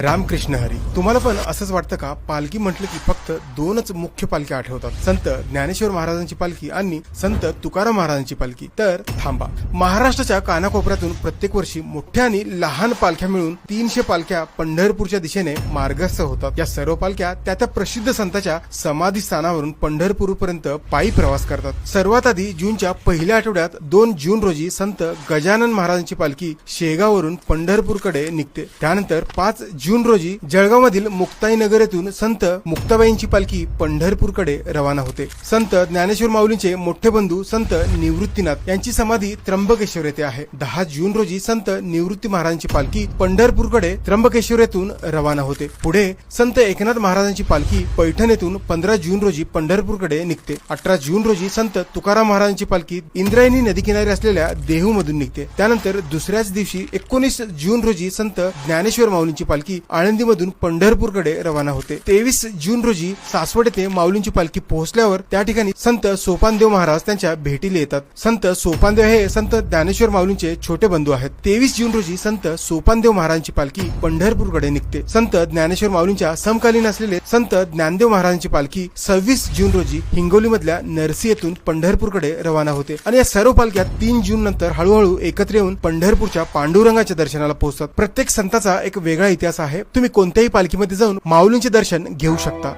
रामकृष्ण हरी तुम्हाला पण असंच वाटतं का? पालखी म्हटलं की फक्त दोनच मुख्य पालख्या आठवतात. संत ज्ञानेश्वर महाराजांची पालखी आणि संत तुकाराम महाराजांची पालखी. तर थांबा. महाराष्ट्राच्या कानाकोपऱ्यातून प्रत्येक वर्षी मोठ्या आणि लहान पालख्या मिळून तीनशे पालख्या पंढरपूरच्या दिशेने मार्गस्थ होतात. या सर्व पालख्या त्या त्या प्रसिद्ध संतांच्या समाधी स्थानावरून पंढरपूर पर्यंत पायी प्रवास करतात. सर्वात आधी जूनच्या पहिल्या आठवड्यात दोन जून रोजी संत गजानन महाराजांची पालखी शेगावरून पंढरपूरकडे निघते. त्यानंतर पाच जून जून रोजी जळगावमधील मुक्ताईनगर येथून संत मुक्ताबाईंची पालखी पंढरपूरकडे रवाना होते. संत ज्ञानेश्वर माऊलींचे मोठे बंधू संत निवृत्तीनाथ यांची समाधी त्र्यंबकेश्वर येथे आहे. दहा जून रोजी संत निवृत्ती महाराजांची पालखी पंढरपूरकडे त्र्यंबकेश्वर येथून रवाना होते. पुढे संत एकनाथ महाराजांची पालखी पैठण येथून पंधरा जून रोजी पंढरपूरकडे निघते. अठरा जून रोजी संत तुकाराम महाराजांची पालखी इंद्रायणी नदीकिनारी असलेल्या देहू मधून निघते. त्यानंतर दुसऱ्याच दिवशी एकोणीस जून रोजी संत ज्ञानेश्वर माऊलींची पालखी आळंदीमधून पंढरपूरकडे रवाना होते. तेवीस जून रोजी सासवड येथे माऊलींची पालखी पोहोचल्यावर त्या ठिकाणी संत सोपानदेव महाराज त्यांच्या भेटीला येतात. संत सोपानदेव हे संत ज्ञानेश्वर माऊलींचे छोटे बंधू आहेत. तेवीस जून रोजी संत सोपानदेव महाराजांची पालखी पंढरपूरकडे निघते. संत ज्ञानेश्वर माऊलींच्या समकालीन असलेले संत ज्ञानदेव महाराजांची पालखी सव्वीस जून रोजी हिंगोलीमधल्या नरसी येथून पंढरपूरकडे रवाना होते आणि या सर्व पालख्या तीन जून नंतर हळूहळू एकत्र येऊन पंढरपूरच्या पांडुरंगाच्या दर्शनाला पोहोचतात. प्रत्येक संताचा एक वेगळा इतिहास आहे. आहे तुम्ही कोणत्याही पालखीमध्ये जाऊन माऊलींचे दर्शन घेऊ शकता.